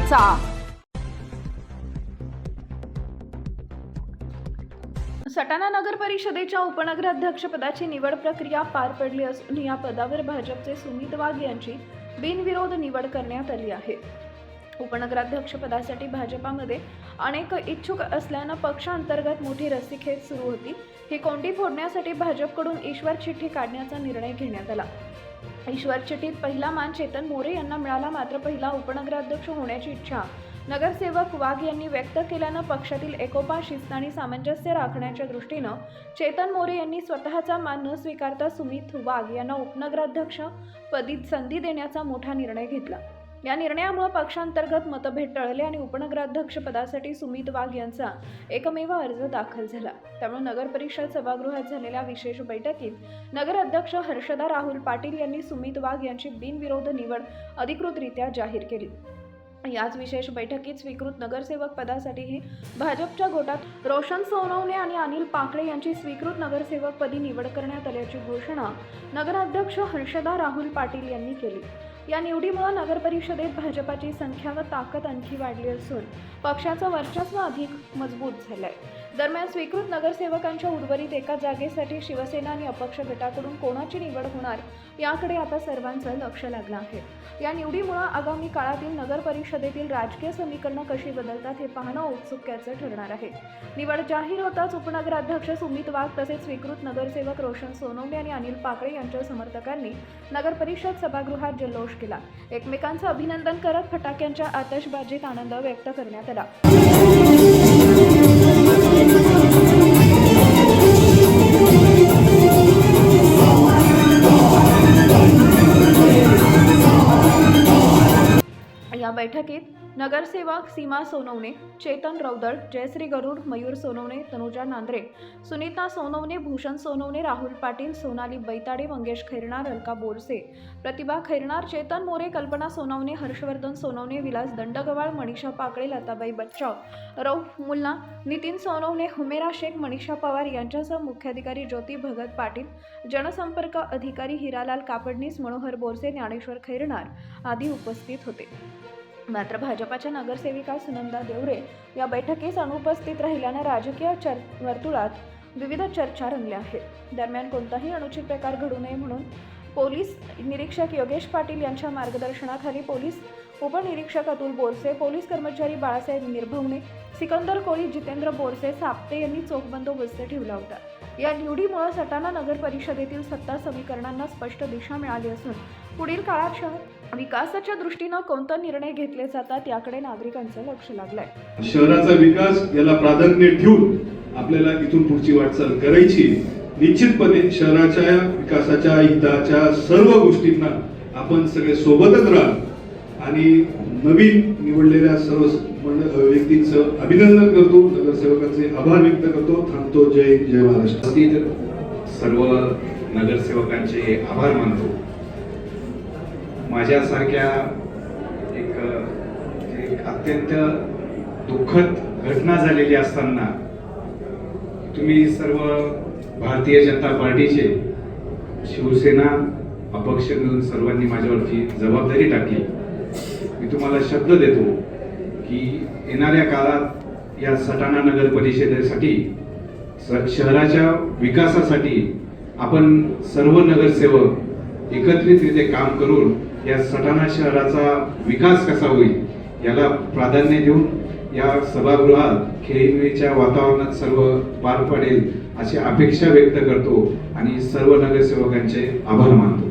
करायचा. सटाणा नगर परिषदेच्या उपनगराध्यक्षपदाची निवड प्रक्रिया पार पडली असून या पदावर भाजपचे सुमित वाघ यांची बिनविरोध निवड करण्यात आली आहे. उपनगराध्यक्षपदासाठी भाजपामध्ये अनेक इच्छुक असल्यानं पक्षांतर्गत मोठी रस्सीखेच सुरू होती. ही कोंडी फोडण्यासाठी भाजपकडून ईश्वर चिठ्ठी काढण्याचा निर्णय घेण्यात आला. ईश्वर पहिला मान चेतन मोरे यांना मिळाला मात्र पहिला उपनगराध्यक्ष होण्याची इच्छा. नगरसेवक वाघ यांनी व्यक्त केल्यानं पक्षातील एकोपा शिस्त आणि सामंजस्य राखण्याच्या दृष्टीनं चेतन मोरे यांनी स्वतःचा मान न स्वीकारता सुमित वाघ यांना उपनगराध्यक्ष पदी संधी देण्याचा मोठा निर्णय घेतला. या निर्णयामुळे पक्षांतर्गत मतभेद टळले आणि उपनगराध्यक्ष पदासाठी सुमित वाघ यांचा एकमेव अर्ज दाखल झाला. त्यामुळे नगर परिषद सभागृहात झालेल्या विशेष बैठकीत नगराध्यक्ष हर्षदा राहुल पाटील यांनी सुमित वाघ यांची बिनविरोध निवड अधिकृतरित्या जाहीर केली. याच विशेष बैठकीत स्वीकृत नगरसेवक पदासाठीही भाजपच्या गोटात रोशन सोनवणे आणि अनिल पाकळे यांची स्वीकृत नगरसेवकपदी निवड करण्यात आल्याची घोषणा नगराध्यक्ष हर्षदा राहुल पाटील यांनी केली. या निवडीमुळे नगरपरिषदेत भाजपाची संख्या व ताकद आणखी वाढली असून पक्षाचं वर्चस्व अधिक मजबूत झालंय. दरम्यान स्वीकृत नगरसेवकांच्या उर्वरित एका जागेसाठी शिवसेना आणि अपक्ष गटाकडून कोणाची निवड होणार याकडे आता सर्वांचं लक्ष लागलं आहे. या निवडीमुळे आगामी काळातील नगर परिषदेतील राजकीय समीकरणं कशी बदलतात हे पाहणं औत्सुक्याचं ठरणार आहे. निवड जाहीर होताच उपनगराध्यक्ष सुमित वाघ तसेच स्वीकृत नगरसेवक रोशन सोनवणे आणि अनिल पाकळे यांच्या समर्थकांनी नगर परिषद सभागृहात जल्लोष केला. एकमेकांचं अभिनंदन करत फटाक्यांच्या आतषबाजीत आनंद व्यक्त करण्यात आला. या बैठकीत नगरसेवक सीमा सोनवणे चेतन रौदळ जयश्री गरुड मयूर सोनवणे तनुजा नांद्रे सुनीता सोनवणे भूषण सोनवणे राहुल पाटील सोनाली बैताडे मंगेश खैरणार अलका बोरसे प्रतिभा खैरणार चेतन मोरे कल्पना सोनवणे हर्षवर्धन सोनवणे विलास दंडगवाळ मनीषा पाकळे लताबाई बच्चाव रौफ मुल्ला नितीन सोनवणे हुमेरा शेख मनीषा पवार यांच्यासह मुख्याधिकारी ज्योती भगत पाटील जनसंपर्क अधिकारी हिरालाल कापडणीस मनोहर बोरसे ज्ञानेश्वर खैरणार आदी उपस्थित होते. मात्र भाजपाच्या नगरसेविका सुनंदा देवरे या बैठकीस अनुपस्थित राहिल्यानं राजकीय चर वर्तुळात विविध चर्चा रंगल्या आहेत. दरम्यान कोणताही अनुचित प्रकार घडू नये म्हणून पोलीस निरीक्षक योगेश पाटील यांच्या मार्गदर्शनाखाली पोलीस उपनिरीक्षक अतुल बोरसे पोलीस कर्मचारी बाळासाहेब निर्भवणे सिकंदर कोळी जितेंद्र बोरसे साप्ते यांनी चोख बंदोबस्त ठेवला होता. या निवडीमुळे सटाणा नगर परिषदेतील सत्ता समीकरणांना स्पष्ट दिशा मिळाली असून पुढील काळात शहर विकासाच्या दृष्टीनं कोणता निर्णय घेतले जातात याकडे नागरिकांचं लक्ष लागलंय. शहराचा विकास याला प्राधान्य ठेवून आपल्याला इथून पुढची वाटचाल करायची. निश्चितपणे शहराच्या विकासाच्या हिताच्या सर्व गोष्टींना आपण सगळे सोबतच राहा आणि नवीन निवडलेल्या सर्व व्यक्तींचं अभिनंदन करतो. नगरसेवकांचे आभार व्यक्त करतो. थांबतो. जय जय महाराष्ट्र. सर्व नगरसेवकांचे आभार मानतो. माझ्यासारख्या एक एक अत्यंत दुःखद घटना झालेली असताना तुम्ही सर्व भारतीय जनता पार्टीचे शिवसेना अपक्ष मिळून सर्वांनी माझ्यावरची जबाबदारी टाकली. मी तुम्हाला शब्द देतो की येणाऱ्या काळात या सटाणा नगर परिषदेसाठी शहराच्या विकासासाठी आपण सर्व नगरसेवक एकत्रितरित्या काम करून या सटाणा शहराचा विकास कसा होईल याला प्राधान्य देऊन या सभागृहात खेळीमेळीच्या वातावरणात सर्व पार पडेल अशी अपेक्षा व्यक्त करतो आणि सर्व नगरसेवकांचे आभार मानतो.